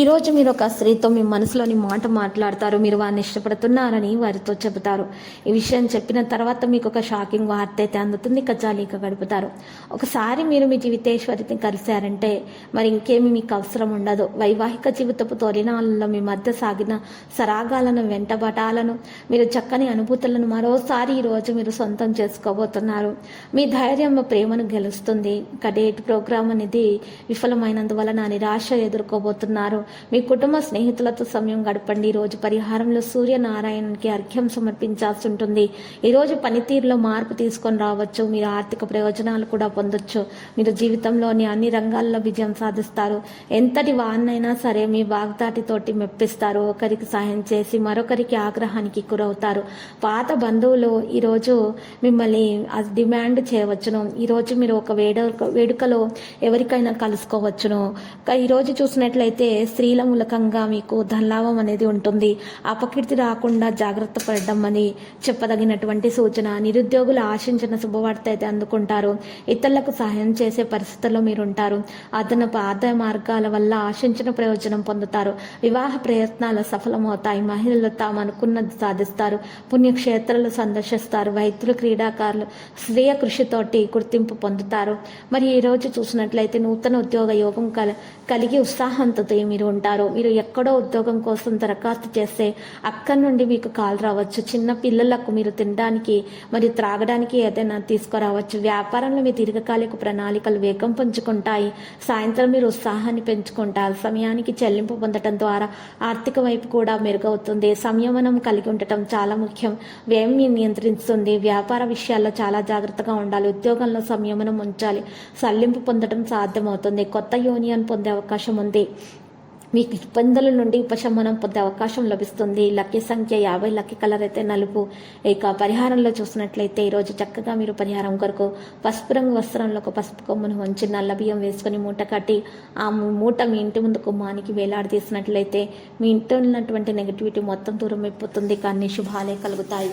ఈరోజు మీరు ఒక స్త్రీతో మీ మనసులోని మాట మాట్లాడతారు మీరు వారిని ఇష్టపడుతున్నారని వారితో చెబుతారు. ఈ విషయం చెప్పిన తర్వాత మీకు ఒక షాకింగ్ వార్త అయితే అందుతుంది కజాలీక గడుపుతారు. ఒకసారి మీరు మీ జీవితేశ్వరిని కలిశారంటే మరి ఇంకేమి మీకు అవసరం ఉండదు. వైవాహిక జీవితపు తొలినాళ్ళలో మీ మధ్య సాగిన సరాగాలను వెంటబటాలను మీరు చక్కని అనుభూతులను మరోసారి ఈరోజు మీరు సొంతం చేసుకోబోతున్నారు. మీ ధైర్యం ప్రేమను గెలుస్తుంది. కడేట్ ప్రోగ్రామ్ అనేది విఫలమైనందువలన నిరాశ ఎదుర్కోబోతున్నారు. మీ కుటుంబ స్నేహితులతో సమయం గడపండి. రోజు పరిహారంలో సూర్యనారాయణకి అర్ఘ్యం సమర్పించాల్సి ఉంటుంది. ఈరోజు పనితీరులో మార్పు తీసుకొని రావచ్చు. మీరు ఆర్థిక ప్రయోజనాలు కూడా పొందొచ్చు. మీరు జీవితంలోని అన్ని రంగాల్లో విజయం సాధిస్తారు. ఎంతటి వాన్నైనా సరే మీ వాగ్దాటితోటి మెప్పిస్తారు. ఒకరికి సహాయం చేసి మరొకరికి ఆగ్రహానికి గురవుతారు. పాత బంధువులు ఈరోజు మిమ్మల్ని డిమాండ్ చేయవచ్చును. ఈరోజు మీరు ఒక వేడుక వేడుకలో ఎవరికైనా కలుసుకోవచ్చును. ఈరోజు చూసినట్లయితే స్త్రీల మూలకంగా మీకు ధనలాభం అనేది ఉంటుంది. అపకీర్తి రాకుండా జాగ్రత్త పడడం అని చెప్పదగినటువంటి సూచన. నిరుద్యోగులు ఆశించిన శుభవార్త అయితే అందుకుంటారు. ఇతరులకు సహాయం చేసే పరిస్థితుల్లో మీరు ఉంటారు అదనపు ఆదాయ మార్గాల వల్ల ఆశించిన ప్రయోజనం పొందుతారు. వివాహ ప్రయత్నాలు సఫలమవుతాయి. మహిళలు తాము అనుకున్నది సాధిస్తారు. పుణ్యక్షేత్రాలు సందర్శిస్తారు. వైద్యులు క్రీడాకారులు స్వీయ కృషితోటి గుర్తింపు పొందుతారు. మరి ఈరోజు చూసినట్లయితే నూతన ఉద్యోగ యోగం కల కలిగి ఉత్సాహంతో మీరు ఉంటారు మీరు ఎక్కడో ఉద్యోగం కోసం దరఖాస్తు చేస్తే అక్కడి నుండి మీకు కాల్ రావచ్చు. చిన్న పిల్లలకు మీరు తినడానికి మరియు త్రాగడానికి ఏదైనా తీసుకురావచ్చు. వ్యాపారంలో మీ దీర్ఘకాలిక ప్రణాళికలు వేగం పుంజుకుంటాయి. సాయంత్రం మీరు ఉత్సాహాన్ని పెంచుకుంటారు. సమయానికి చెల్లింపు పొందడం ద్వారా ఆర్థిక వైపు కూడా మెరుగవుతుంది. సంయమనం కలిగి ఉండటం చాలా ముఖ్యం. వ్యయం మీ నియంత్రిస్తుంది. వ్యాపార విషయాల్లో చాలా జాగ్రత్తగా ఉండాలి. ఉద్యోగంలో సంయమనం ఉంచాలి. సల్లింపు పొందడం సాధ్యమవుతుంది. కొత్త యూనియన్ పొందే అవకాశం ఉంది. మీకు ఇబ్బందుల నుండి ఉపశమనం పొందే అవకాశం లభిస్తుంది. లక్కీ సంఖ్య యాభై లక్కీ కలర్ అయితే నలుపు. ఇక పరిహారంలో చూసినట్లయితే ఈరోజు చక్కగా మీరు పరిహారం కొరకు పసుపు రంగు వస్త్రంలో ఒక పసుపు కొమ్మును ఉంచి నల్ల బియ్యం వేసుకొని మూట కట్టి ఆ మూట మీ ఇంటి ముందు కుమ్మానికి వేలాడదీసినట్లయితే మీ ఇంట్లో ఉన్నటువంటి నెగిటివిటీ మొత్తం దూరం అయిపోతుంది కానీ శుభాలే కలుగుతాయి.